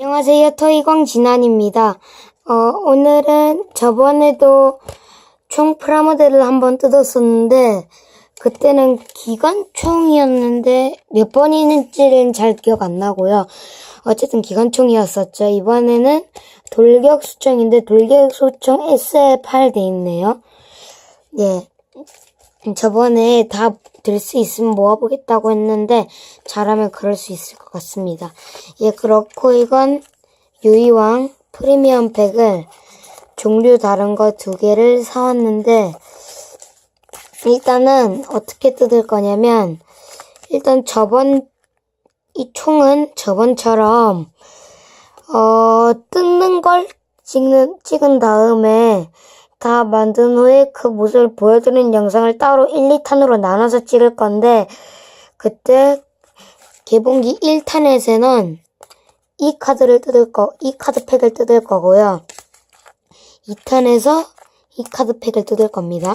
안녕하세요. 토이광 진안입니다. 어, 오늘은 저번에도 총 프라모델을 한번 뜯었었는데, 그때는 기관총이었는데, 몇 번이는지는 잘 기억 안 나고요. 어쨌든 기관총이었었죠. 이번에는 돌격수총인데, 돌격수총 SL8 돼 있네요. 예. 저번에 다 들 수 있으면 모아보겠다고 했는데 잘하면 그럴 수 있을 것 같습니다. 예, 그렇고 이건 유이왕 프리미엄 팩을 종류 다른 거 두 개를 사왔는데 일단은 어떻게 뜯을 거냐면 일단 저번 이 총은 저번처럼 어 뜯는 걸 찍는 찍은 다음에 다 만든 후에 그 모습을 보여주는 영상을 따로 1, 2탄으로 나눠서 찍을 건데 그때 개봉기 1탄에서는 이 카드를 뜯을 거, 이 카드 팩을 뜯을 거고요. 2탄에서 이 카드 팩을 뜯을 겁니다.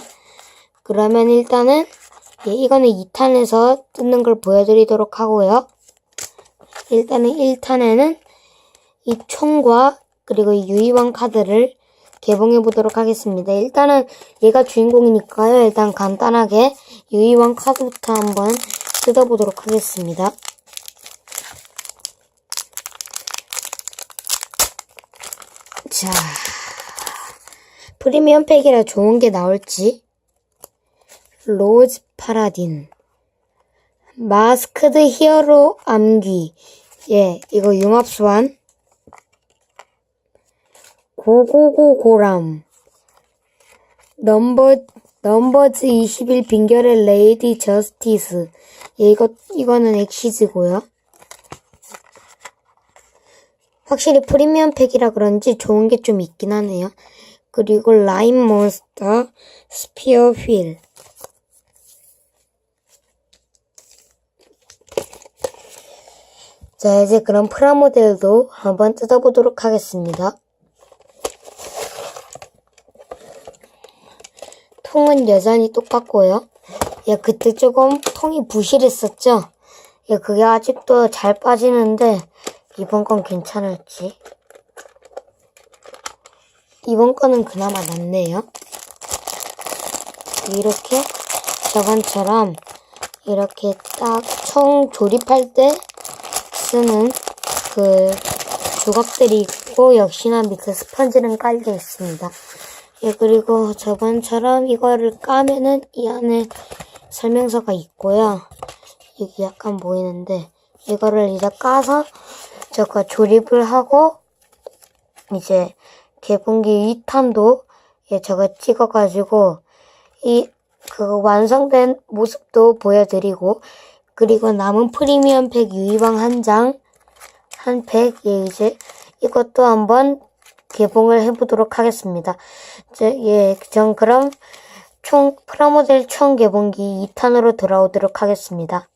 그러면 일단은 예, 이거는 2탄에서 뜯는 걸 보여드리도록 하고요. 일단은 1탄에는 이 총과 그리고 이 유이왕 카드를 개봉해 보도록 하겠습니다. 일단은 얘가 주인공이니까요. 일단 간단하게 유이왕 카드부터 한번 뜯어보도록 하겠습니다. 자, 프리미엄 팩이라 좋은 게 나올지. 로즈 파라딘. 마스크드 히어로 암귀. 예, 이거 융합소환. 고고고고람. 넘버, 넘버즈 21 빙결의 레이디 저스티스. 예, 이거, 이거는 엑시즈고요 확실히 프리미엄 팩이라 그런지 좋은 게 좀 있긴 하네요. 그리고 라임 몬스터, 스피어 휠. 자, 이제 그럼 프라모델도 한번 뜯어보도록 하겠습니다. 통은 여전히 똑같고요. 예, 그때 조금 통이 부실했었죠. 예, 그게 아직도 잘 빠지는데 이번 건 괜찮을지. 이번 거는 그나마 낫네요. 이렇게 저번처럼 이렇게 딱 총 조립할 때 쓰는 그 조각들이 있고 역시나 밑에 스펀지는 깔려 있습니다. 예, 그리고 저번처럼 이거를 까면은 이 안에 설명서가 있고요. 여기 약간 보이는데 이거를 이제 까서 저거 조립을 하고 이제 개봉기 2탄도 예, 저거 찍어가지고 이 그 완성된 모습도 보여드리고 그리고 남은 프리미엄 팩 유이방 한 장, 한 팩, 예, 이제 이것도 한번 개봉을 해보도록 하겠습니다. 제, 예, 전 그럼 총, 프라모델 총 개봉기 2탄으로 돌아오도록 하겠습니다.